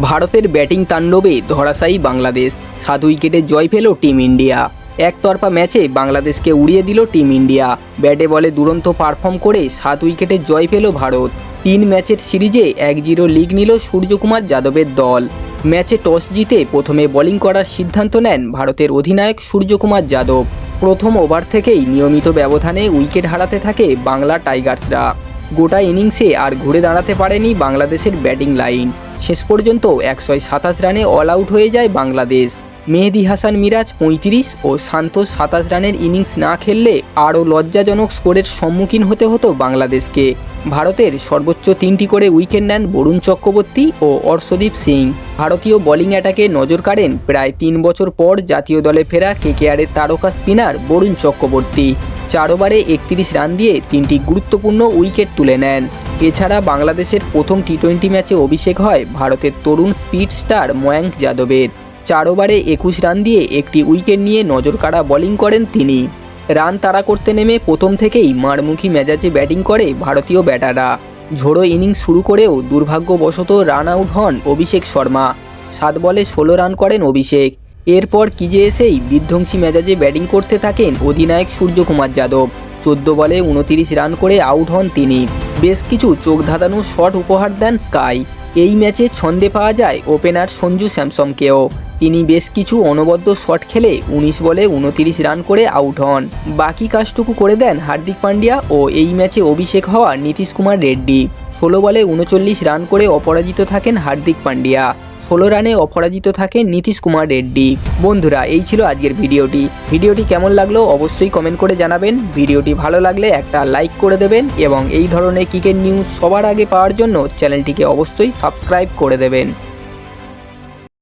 ভারতের ব্যাটিং তাণ্ডবে ধরাশায়ী বাংলাদেশ। সাত উইকেটে জয় পেল টিম ইন্ডিয়া। একতরফা ম্যাচে বাংলাদেশকে উড়িয়ে দিল টিম ইন্ডিয়া। ব্যাটে বলে দুরন্ত পারফর্ম করে সাত উইকেটে জয় পেল ভারত। তিন ম্যাচের সিরিজে এক জিরো লিগ নিল সূর্যকুমার যাদবের দল। ম্যাচে টস জিতে প্রথমে বোলিং করার সিদ্ধান্ত নেন ভারতের অধিনায়ক সূর্যকুমার যাদব। প্রথম ওভার থেকেই নিয়মিত ব্যবধানে উইকেট হারাতে থাকে বাংলা টাইগার্সরা। গোটা ইনিংসে আর ঘুরে দাঁড়াতে পারেনি বাংলাদেশের ব্যাটিং লাইন। শেষ পর্যন্ত একশো সাতাশ রানে অল আউট হয়ে যায় বাংলাদেশ। মেহেদি হাসান মিরাজ পঁয়ত্রিশ ও সান্তোষ সাতাশ রানের ইনিংস না খেললে আরও লজ্জাজনক স্কোরের সম্মুখীন হতে হতো বাংলাদেশকে। ভারতের সর্বোচ্চ তিনটি করে উইকেট নেন বরুণ চক্রবর্তী ও অর্শদীপ সিং। ভারতীয় বোলিং অ্যাটাকে নজর কাড়েন প্রায় তিন বছর পর জাতীয় দলে ফেরা কেকেআরের তারকা স্পিনার বরুণ চক্রবর্তী। চার ওভারে একত্রিশ রান দিয়ে তিনটি গুরুত্বপূর্ণ উইকেট তুলে নেন। এছাড়া বাংলাদেশের প্রথম টি টোয়েন্টি ম্যাচে অভিষেক হয় ভারতের তরুণ স্পিড স্টার ময়াঙ্ক যাদবের। চার ওভারে একুশ রান দিয়ে একটি উইকেট নিয়ে নজর কাড়া বোলিং করেন তিনি। রান তাড়া করতে নেমে প্রথম থেকেই মারমুখী মেজাজে ব্যাটিং করে ভারতীয় ব্যাটাররা। ঝোড়ো ইনিংস শুরু করেও দুর্ভাগ্যবশত রান আউট হন অভিষেক শর্মা। সাত বলে ষোলো রান করেন অভিষেক। এরপর কিজে এসেই বিধ্বংসী মেজাজে ব্যাটিং করতে থাকেন অধিনায়ক সূর্যকুমার যাদব। চোদ্দ বলে উনতিরিশ রান করে আউট হন তিনি। বেশ কিছু চোখ ধাঁধানো শট উপহার দেন স্কাই এই ম্যাচে ছন্দে পাওয়া যায় ওপেনার সঞ্জু স্যামসংকেও তিনি বেশ কিছু অনবদ্য শট খেলে উনিশ বলে উনতিরিশ রান করে আউট হন। বাকি কাজটুকু করে দেন হার্দিক পান্ডিয়া ও এই ম্যাচে অভিষেক হওয়া নীতিশ কুমার রেড্ডি। ষোলো বলে উনচল্লিশ রান করে অপরাজিত থাকেন হার্দিক পান্ডিয়া। ষোলো রানে অপরাজিত থাকে নীতিশ কুমার রেড্ডি। বন্ধুরা, এই ছিল আজকের ভিডিওটি। ভিডিওটি কেমন লাগল অবশ্যই কমেন্ট করে জানাবেন। ভিডিওটি ভালো লাগলে একটা লাইক করে দেবেন এবং এই ধরনের ক্রিকেট নিউজ সবার আগে পাওয়ার জন্য চ্যানেলটিকে অবশ্যই সাবস্ক্রাইব করে দেবেন।